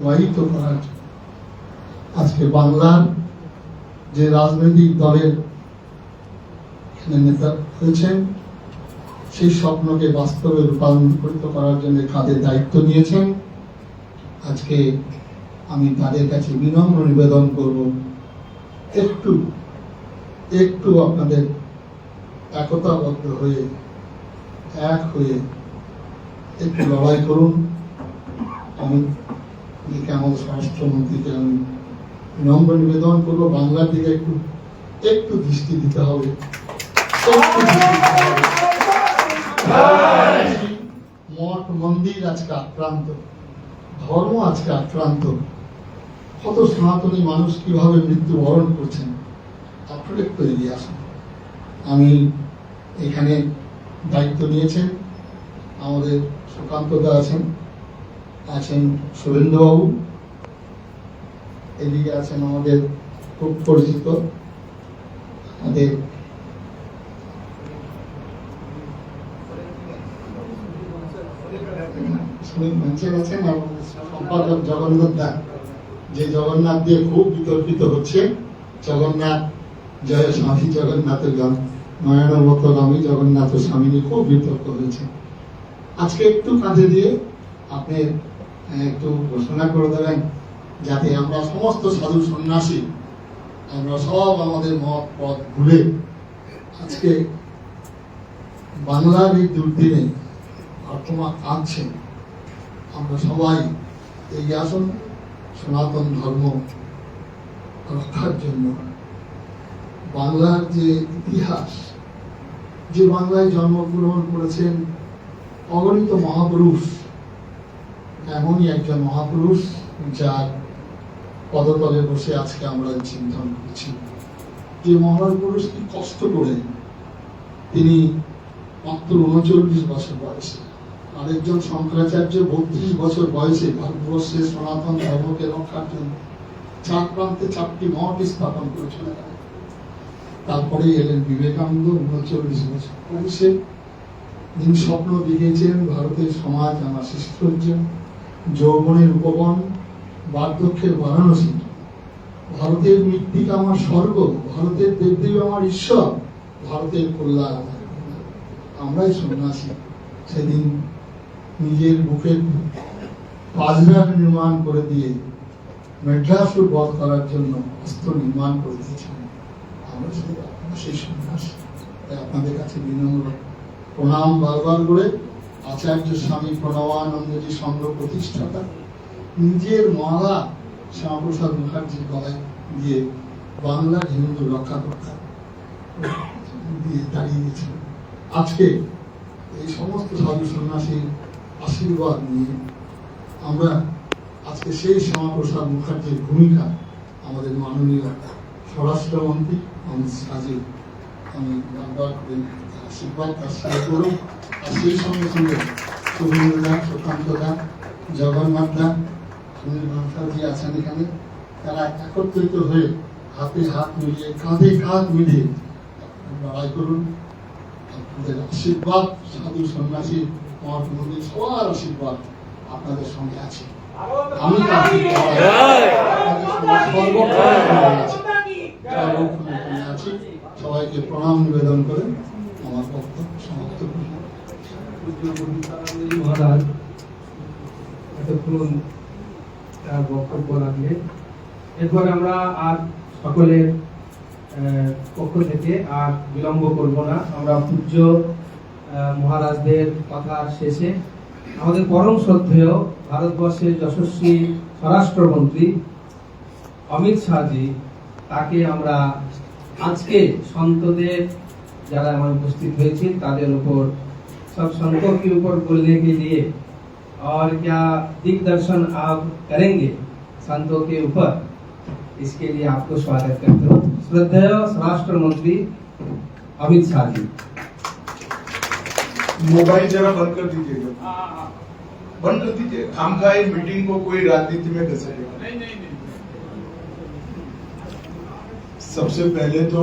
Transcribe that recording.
প্রবাহিত করার আজকে বাংলার যে রাজনৈতিক দলের নেতা হয়েছেন সেই স্বপ্নকে বাস্তবে রূপান্তরিত করার জন্য কাঁধে দায়িত্ব নিয়েছেন। আজকে আমি তাদের কাছে বিনম্র নিবেদন করব। একটু একটু আপনাদের একতাবদ্ধ হয়ে, এক হয়ে একটু লড়াই করুন। আমি দিকে আমাদের স্বরাষ্ট্রমন্ত্রীকে আমি নম্র নিবেদন করব, বাংলার দিকে একটু একটু দৃষ্টি দিতে হবে। একটু দৃষ্টি দিতে হবে। মঠ মন্দির আজকে আক্রান্ত, ধর্ম আজকে আক্রান্ত। কত সনাতনী মানুষ কীভাবে মৃত্যুবরণ করছেন আপনারা একটু এগিয়ে আসুন। আমি এখানে দায়িত্ব নিয়েছেন, আমাদের সুকান্ত দা আছেন। আছেন শুভেন্দুবাবু এদিকে আছেন আমাদের খুব পরিচিত আমাদের সম্পাদক জগন্নাথ দা যে জগন্নাথ দিয়ে খুব বিতর্কিত হচ্ছে। জগন্নাথ জয় স্বামী জগন্নাথ গান নয়নের মতো গামী জগন্নাথ স্বামী নিয়ে খুব বিতর্ক হয়েছে। আজকে একটু কাঁধে দিয়ে আপনি আহ, একটু ঘোষণা করে দেবেন যাতে আমরা সমস্ত সাধু সন্ন্যাসী, আমরা সব আমাদের মত পথ ভুলে আজকে বাংলার এই দুর্দিনে বর্তমা কাঁদছেন। আমরা সবাই এগিয়ে আসুন সনাতন ধর্ম রক্ষার জন্য। বাংলার যে ইতিহাস, যে বাংলায় জন্মগ্রহণ করেছেন অগণিত মহাপুরুষ এমনই একজন মহাপুরুষ যার পদতলে বসে আজকে আমরা চিন্তন করছি। যে মহাপুরুষ কি কষ্ট করে তিনি মাত্র উনচল্লিশ বছর বয়সে আরেকজন শঙ্করাচার্য বত্রিশ বছর বয়সে ভারতবর্ষের সনাতন ধর্মকে রক্ষার জন্য চার প্রান্তে চারটি মঠ স্থাপন করে চলে তারপরে এলেন বিবেকানন্দ উনচল্লিশ বছর বয়সে। যিনি স্বপ্ন দেখিয়েছেন ভারতের সমাজ আমার শিষ্টর্য যৌবনের উপবন, বার্ধক্যের বারাণসী, ভারতের মৃত্তিকা আমার স্বর্গ, ভারতের দেবদেবী আমার ঈশ্বর, ভারতের কল্যাণ। আমার কল্যাণ। আমরাই সন্ন্যাসী। সেদিন নিজের বুকের পাজরা নির্মাণ করে দিয়ে মেড্রাসুর বধ করার জন্য অস্ত্র নির্মাণ করে দিয়েছিলেন। আমরা সেই সন্ন্যাসী। আপনাদের কাছে বিনম্র প্রণাম বারবার করে আচার্য স্বামী প্রণবানন্দজি সংঘ প্রতিষ্ঠাতা, নিজের মালা শ্যামাপ্রসাদ মুখার্জির গলায় দিয়ে বাংলার হিন্দু রক্ষা করতে দিয়ে দাঁড়িয়েছিল আজকে এই সমস্ত সাধু সন্ন্যাসীর আশীর্বাদ নিয়ে আমরা আজকে সেই শ্যামাপ্রসাদ মুখার্জির ভূমিকা আমাদের মাননীয় স্বরাষ্ট্রমন্ত্রী অমিত শাহজি, আমি বারবার করে সেই সঙ্গে সঙ্গে দা সুনীল বানসালজি আছেন এখানে, তারা একত্রিত হয়ে হাতে হাত মিলিয়ে, কাঁধে কাঁধ মিলিয়ে লড়াই করুন। আপনাদের আশীর্বাদ, সাধু সন্ন্যাসী মহাত্মন্দির সবার আশীর্বাদ আপনাদের সঙ্গে আছে। আমি সবাইকে প্রণাম নিবেদন করে আমার বক্তব্য সমাপ্ত করলাম মহারাজ, এতক্ষণ তার বক্তব্য রাখলেন। এরপর আমরা আর সকলের পক্ষ থেকে আর বিলম্ব করব না। আমরা পূজ্য মহারাজদের কথা শেষে আমাদের পরম শ্রদ্ধেয় ভারতবর্ষের যশস্বী স্বরাষ্ট্রমন্ত্রী অমিত শাহজি, তাকে আমরা আজকে সন্তদের যারা আমার উপস্থিত হয়েছে তাদের উপর सब संतों के ऊपर बोलने के लिए। और क्या दिग्दर्शन आप करेंगे संतों के ऊपर? इसके लिए आपको स्वागत करते हो। श्रद्धेय स्वराष्ट्र मंत्री अमित शाह जी। मोबाइल जरा बंद कर दीजिएगा बंद कर दीजिए। खाम खा मीटिंग को कोई राजनीति में घसेगा सबसे पहले तो